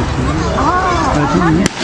ああ。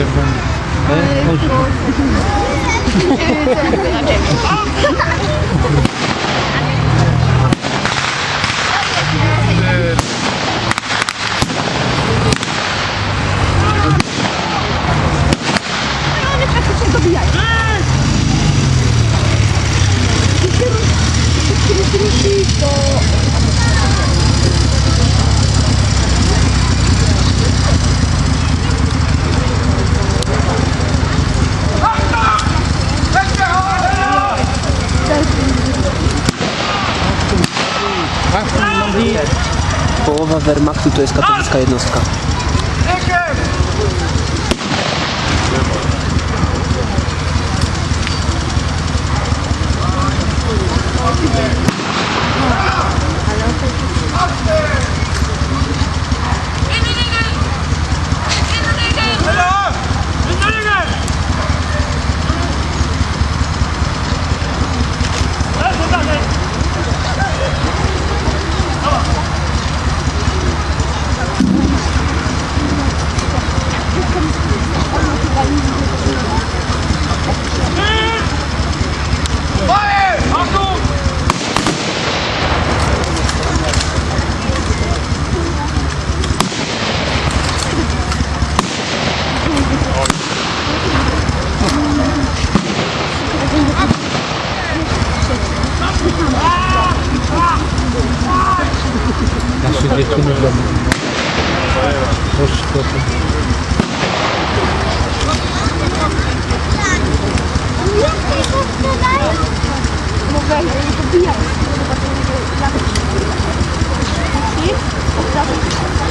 efendim. Evet, hoş bulduk. evet, evet. Thank you. Połowa Wehrmachtu to jest katolicka jednostka. Dziewczyny w domu. Proszę, proszę.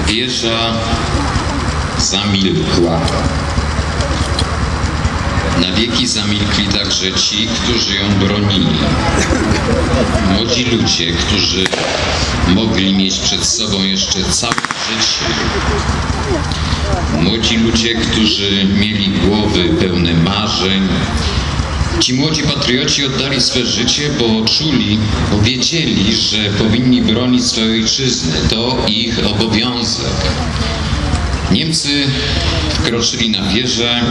Wieża zamilkła. Na wieki zamilkli także ci, którzy ją bronili. Młodzi ludzie, którzy mogli mieć przed sobą jeszcze całe życie. Młodzi ludzie, którzy mieli głowy pełne marzeń. Ci młodzi patrioci oddali swe życie, bo czuli, bo wiedzieli, że powinni bronić swojej ojczyzny. To ich obowiązek. Niemcy wkroczyli na wieżę.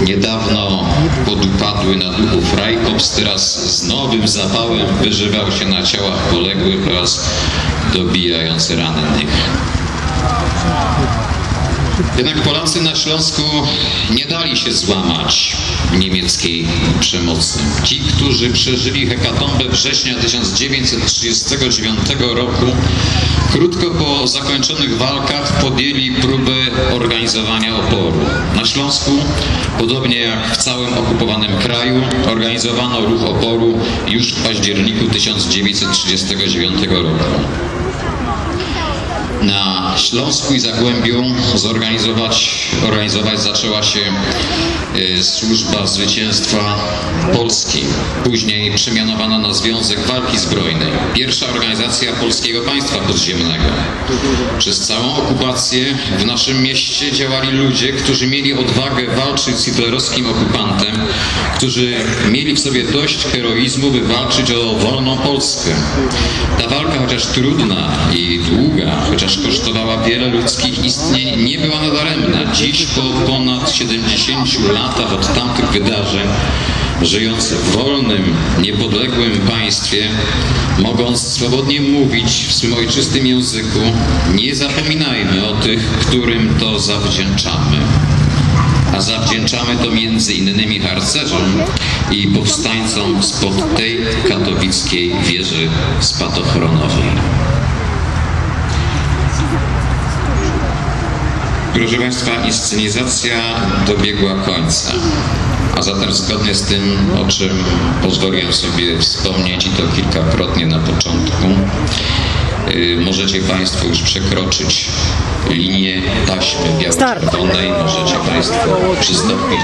Niedawno podupadły na duchu Freikorps, teraz z nowym zapałem wyżywał się na ciałach poległych oraz dobijając rannych. Jednak Polacy na Śląsku nie dali się złamać niemieckiej przemocy. Ci, którzy przeżyli hekatombę września 1939 roku, krótko po zakończonych walkach podjęli próbę organizowania oporu. Na Śląsku, podobnie jak w całym okupowanym kraju, organizowano ruch oporu już w październiku 1939 roku. Na Śląsku i Zagłębiu zorganizować, organizować zaczęła się y, służba zwycięstwa Polski. Później przemianowana na Związek Walki Zbrojnej. Pierwsza organizacja polskiego państwa podziemnego. Przez całą okupację w naszym mieście działali ludzie, którzy mieli odwagę walczyć z hitlerowskim okupantem, którzy mieli w sobie dość heroizmu, by walczyć o wolną Polskę. Ta walka, chociaż trudna i długa, chociaż kosztowała wiele ludzkich istnień, nie była nadaremna. Dziś, po ponad 70 latach od tamtych wydarzeń, żyjąc w wolnym, niepodległym państwie, mogąc swobodnie mówić w swym ojczystym języku, nie zapominajmy o tych, którym to zawdzięczamy. A zawdzięczamy to między innymi harcerzom i powstańcom spod tej katowickiej wieży spadochronowej. Proszę Państwa, inscenizacja dobiegła końca. A zatem zgodnie z tym, o czym pozwoliłem sobie wspomnieć i to kilkakrotnie na początku, możecie Państwo już przekroczyć linię taśmy biało-czerwonej. Możecie Państwo przystąpić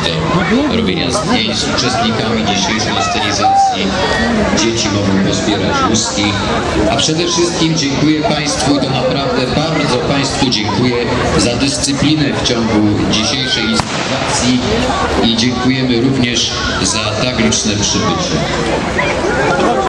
do robienia zdjęć z uczestnikami dzisiejszej inscenizacji. Dzieci mogą pozbierać łuski. A przede wszystkim dziękuję Państwu i to naprawdę bardzo Państwu dziękuję za dyscyplinę w ciągu dzisiejszej inscenizacji i dziękujemy również za tak liczne przybycie.